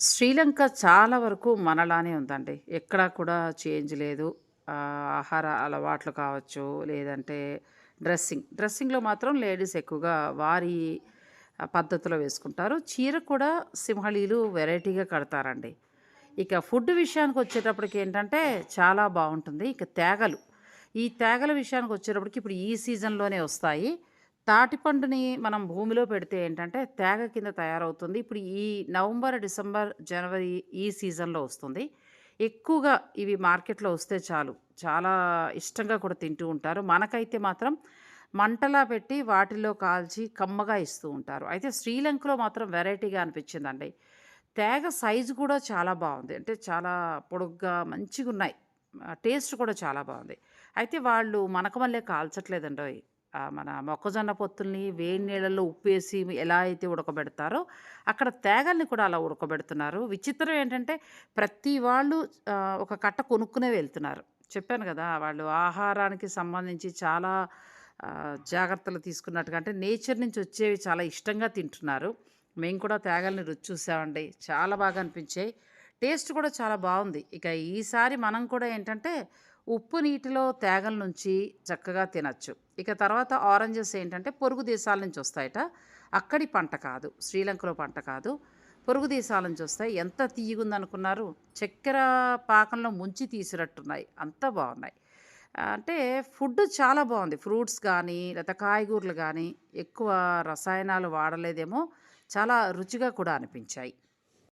శ్రీలంక చాలా వరకు మనలానే ఉందండి. ఎక్కడా కూడా చేంజ్ లేదు. ఆహార అలవాట్లు కావచ్చు, లేదంటే డ్రెస్సింగ్. డ్రెస్సింగ్‌లో మాత్రం లేడీస్ ఎక్కువగా వారి పద్ధతిలో వేసుకుంటారు. చీర కూడా సింహళీలు వెరైటీగా కడతారండి. ఇక ఫుడ్ విషయానికి వచ్చేటప్పటికి ఏంటంటే చాలా బాగుంటుంది ఇక తేగలు. ఈ తేగల విషయానికి వచ్చేటప్పటికి ఇప్పుడు ఈ సీజన్‌లోనే వస్తాయి. తాటిపండుని మనం భూమిలో పెడితే ఏంటంటే తేగ కింద తయారవుతుంది. ఇప్పుడు ఈ నవంబర్, డిసెంబర్, జనవరి ఈ సీజన్‌లో వస్తుంది. ఎక్కువగా ఇవి మార్కెట్‌లో వస్తే చాలు. చాలా ఇష్టంగా కూడా తింటూ ఉంటారు. మనకైతే మాత్రం మంటలా పెట్టి వాటిల్లో కాల్చి కమ్మగా ఇస్తూ ఉంటారు. అయితే శ్రీలంకలో మాత్రం వెరైటీగా అనిపించిందండి. తేగ సైజు కూడా చాలా బాగుంది అంటే చాలా పొడుగ్గా మంచిగా ఉన్నాయి టేస్ట్ కూడా చాలా బాగుంది అయితే వాళ్ళు మనకమల్లే కాల్చట్లేదండి మన మొక్కజొన్న పొత్తుల్ని వేడి నీళ్ళల్లో ఉప్పేసి ఎలా అయితే ఉడకబెడతారో, అక్కడ తేగల్ని కూడా అలా ఉడకబెడుతున్నారు. విచిత్రం ఏంటంటే ప్రతి వాళ్ళు ఒక కట్ట కొనుక్కునే వెళ్తున్నారు. చెప్పాను కదా వాళ్ళు ఆహారానికి సంబంధించి చాలా జాగ్రత్తలు తీసుకున్నట్టుగా అంటే నేచర్ నుంచి వచ్చేవి చాలా ఇష్టంగా తింటున్నారు. మేము కూడా తేగల్ని రుచి చూసామండి. చాలా బాగా అనిపించాయి. టేస్ట్ కూడా చాలా బాగుంది ఇక ఈసారి మనం కూడా ఏంటంటే ఉప్పు నీటిలో తేగల నుంచి చక్కగా తినొచ్చు. ఇక తర్వాత ఆరెంజెస్ ఏంటంటే పొరుగు దేశాల నుంచి వస్తాయట. అక్కడి పంట కాదు. శ్రీలంకలో పంట కాదు. పొరుగు దేశాల నుంచి వస్తాయి. ఎంత తీయగుందనుకున్నారు చక్కెర పాకంలో ముంచి తీసినట్టున్నాయి. అంత బాగున్నాయి అంటే ఫుడ్ చాలా బాగుంది ఫ్రూట్స్ కానీ లేతే కాయగూరలు కానీ ఎక్కువ రసాయనాలు వాడలేదేమో. చాలా రుచిగా కూడా అనిపించాయి.